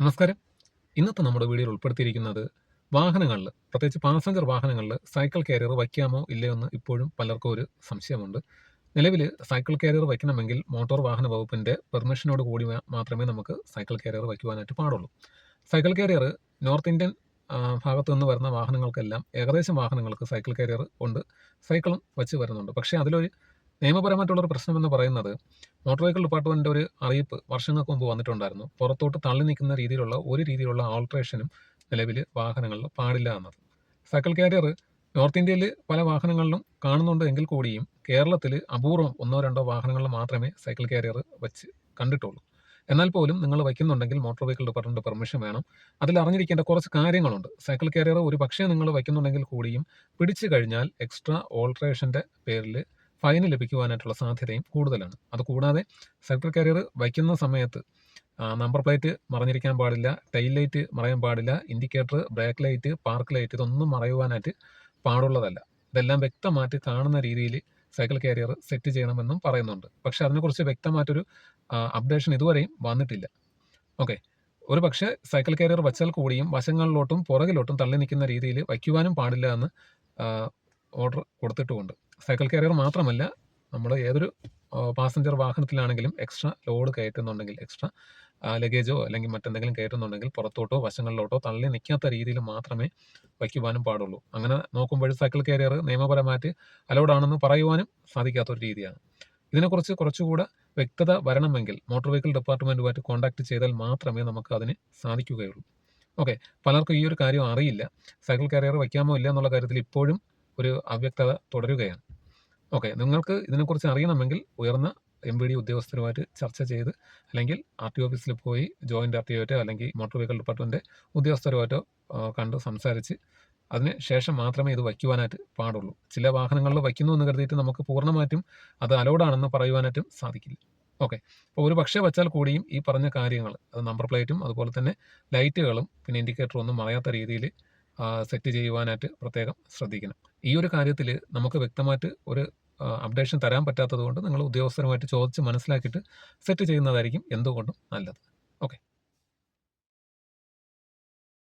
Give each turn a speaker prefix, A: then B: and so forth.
A: നമസ്കാരം. ഇന്നത്തെ നമ്മുടെ വീഡിയോയിൽ ഉൾപ്പെടുത്തിയിരിക്കുന്നത് വാഹനങ്ങളിൽ പ്രത്യേകിച്ച് പാസഞ്ചർ വാഹനങ്ങളിൽ സൈക്കിൾ കാരിയർ വയ്ക്കാമോ ഇല്ലയോ എന്ന് ഇപ്പോഴും പലർക്കും ഒരു സംശയമുണ്ട്. നിലവിൽ സൈക്കിൾ കാരിയർ വയ്ക്കണമെങ്കിൽ മോട്ടോർ വാഹന വകുപ്പിന്റെ പെർമിഷനോട് കൂടി മാത്രമേ നമുക്ക് സൈക്കിൾ കാരിയർ വയ്ക്കുവാനായിട്ട് പാടുള്ളൂ. സൈക്കിൾ കാരിയർ നോർത്ത് ഇന്ത്യൻ ഭാഗത്തു നിന്ന് വരുന്ന വാഹനങ്ങൾക്കെല്ലാം ഏകദേശം വാഹനങ്ങൾക്ക് സൈക്കിൾ കാരിയർ ഉണ്ട്. സൈക്കിളും വച്ച് വരുന്നുണ്ട്. പക്ഷേ അതിലൊരു നിയമപരമായിട്ടുള്ളൊരു പ്രശ്നം എന്ന് പറയുന്നത് മോട്ടോർ വെഹിക്കിൾ ഡിപ്പാർട്ട്മെന്റിന്റെ ഒരു അറിയിപ്പ് വർഷങ്ങൾക്ക് മുമ്പ് വന്നിട്ടുണ്ടായിരുന്നു. പുറത്തോട്ട് തള്ളി നിൽക്കുന്ന രീതിയിലുള്ള ഒരു രീതിയിലുള്ള ആൾട്രേഷനും നിലവിൽ വാഹനങ്ങളിൽ പാടില്ല എന്നത്. സൈക്കിൾ കാരിയർ നോർത്ത് ഇന്ത്യയിൽ പല വാഹനങ്ങളിലും കാണുന്നുണ്ട് എങ്കിൽ കൂടിയും കേരളത്തിൽ അപൂർവം ഒന്നോ രണ്ടോ വാഹനങ്ങളിൽ മാത്രമേ സൈക്കിൾ കാരിയർ വെച്ച് കണ്ടിട്ടുള്ളൂ. എന്നാൽ പോലും നിങ്ങൾ വയ്ക്കുന്നുണ്ടെങ്കിൽ മോട്ടോർ വെഹിക്കിൾ ഡിപ്പാർട്ട്മെന്റ് പെർമിഷൻ വേണം. അതിൽ അറിഞ്ഞിരിക്കേണ്ട കുറച്ച് കാര്യങ്ങളുണ്ട്. സൈക്കിൾ കാരിയർ ഒരു പക്ഷേ നിങ്ങൾ വയ്ക്കുന്നുണ്ടെങ്കിൽ കൂടിയും പിടിച്ചു കഴിഞ്ഞാൽ എക്സ്ട്രാ ഓൾട്രേഷന്റെ പേരിൽ ഫൈൻ ലഭിക്കുവാനായിട്ടുള്ള സാധ്യതയും കൂടുതലാണ്. അതുകൂടാതെ സെക്ടർ കാരിയർ വയ്ക്കുന്ന സമയത്ത് നമ്പർ പ്ലേറ്റ് മറഞ്ഞിരിക്കാൻ പാടില്ല ടൈൽ ലൈറ്റ് മറയാൻ പാടില്ല indicator brake light park light ഇതൊന്നും മറയുവാനായിട്ട് പാടുള്ളതല്ല. ഇതെല്ലാം വ്യക്തമായിട്ട് കാണുന്ന രീതിയിൽ സൈക്കിൾ കാരിയർ സെറ്റ് ചെയ്യണമെന്നും പറയുന്നുണ്ട്. പക്ഷെ അതിനെക്കുറിച്ച് വ്യക്തമായിട്ടൊരു അപ്ഡേഷൻ ഇതുവരെയും വന്നിട്ടില്ല. ഓക്കെ. ഒരു പക്ഷേ സൈക്കിൾ കാരിയർ വച്ചാൽ കൂടിയും വശങ്ങളിലോട്ടും പുറകിലോട്ടും തള്ളി നിൽക്കുന്ന രീതിയിൽ വയ്ക്കുവാനും പാടില്ല എന്ന് ഓർഡർ കൊടുത്തിട്ടുമുണ്ട്. സൈക്കിൾ കാരിയർ മാത്രമല്ല നമ്മൾ ഏതൊരു പാസഞ്ചർ വാഹനത്തിലാണെങ്കിലും എക്സ്ട്രാ ലോഡ് കയറ്റുന്നുണ്ടെങ്കിൽ എക്സ്ട്രാ ലഗേജോ അല്ലെങ്കിൽ മറ്റെന്തെങ്കിലും കയറ്റുന്നുണ്ടെങ്കിൽ പുറത്തോട്ടോ വശങ്ങളിലോട്ടോ തള്ളി നിൽക്കാത്ത രീതിയിൽ മാത്രമേ വയ്ക്കുവാനും പാടുള്ളൂ. അങ്ങനെ നോക്കുമ്പോൾ സൈക്കിൾ കാരിയർ നിയമപരമായിട്ട് അലൗഡ് ആണെന്ന് പറയുവാനും സാധിക്കാത്തൊരു രീതിയാണ്. ഇതിനെക്കുറിച്ച് കുറച്ചുകൂടെ വ്യക്തത വരണമെങ്കിൽ മോട്ടോർ വെഹിക്കിൾ ഡിപ്പാർട്ട്മെന്റുമായിട്ട് കോൺടാക്ട് ചെയ്താൽ മാത്രമേ നമുക്ക് അതിന് സാധിക്കുകയുള്ളൂ. ഓക്കെ പലർക്കും ഈ ഒരു കാര്യം അറിയില്ല. സൈക്കിൾ കാരിയർ വയ്ക്കാമോ ഇല്ല എന്നുള്ള കാര്യത്തിൽ ഇപ്പോഴും ഒരു അവ്യക്തത തുടരുകയാണ്. ഓക്കെ നിങ്ങൾക്ക് ഇതിനെക്കുറിച്ച് അറിയണമെങ്കിൽ ഉയർന്ന എം ബി ഡി ഉദ്യോഗസ്ഥരുമായിട്ട് ചർച്ച ചെയ്ത് അല്ലെങ്കിൽ ആർ ടി ഓഫീസിൽ പോയി ജോയിന്റ് ആർ ടി ഒറ്റോ അല്ലെങ്കിൽ മോട്ടോർ വെഹിക്കിൾ ഡിപ്പാർട്ട്മെന്റ് ഉദ്യോഗസ്ഥരുമായിട്ടോ കണ്ട് സംസാരിച്ച് അതിന് ശേഷം മാത്രമേ ഇത് വയ്ക്കുവാനായിട്ട് പാടുള്ളൂ. ചില വാഹനങ്ങളിൽ വയ്ക്കുന്നു എന്ന് കരുതിയിട്ട് നമുക്ക് പൂർണമായിട്ടും അത് അലോഡാണെന്ന് പറയുവാനായിട്ടും സാധിക്കില്ല. ഓക്കെ അപ്പോൾ ഒരു പക്ഷേ വച്ചാൽ കൂടിയും ഈ പറഞ്ഞ കാര്യങ്ങൾ അത് നമ്പർ പ്ലേറ്റും അതുപോലെ തന്നെ ലൈറ്റുകളും പിന്നെ ഇൻഡിക്കേറ്ററും ഒന്നും മറയാത്ത രീതിയിൽ സെറ്റ് ചെയ്യുവാനായിട്ട് പ്രത്യേകം ശ്രദ്ധിക്കണം. ഈ ഒരു കാര്യത്തിൽ നമുക്ക് വ്യക്തമായിട്ട് ഒരു അപ്ഡേഷൻ തരാൻ പറ്റാത്തത് കൊണ്ട് നിങ്ങൾ ഉദ്യോഗസ്ഥരുമായിട്ട് ചോദിച്ച് മനസ്സിലാക്കിയിട്ട് സെറ്റ് ചെയ്യുന്നതായിരിക്കും എന്തുകൊണ്ടും നല്ലത്.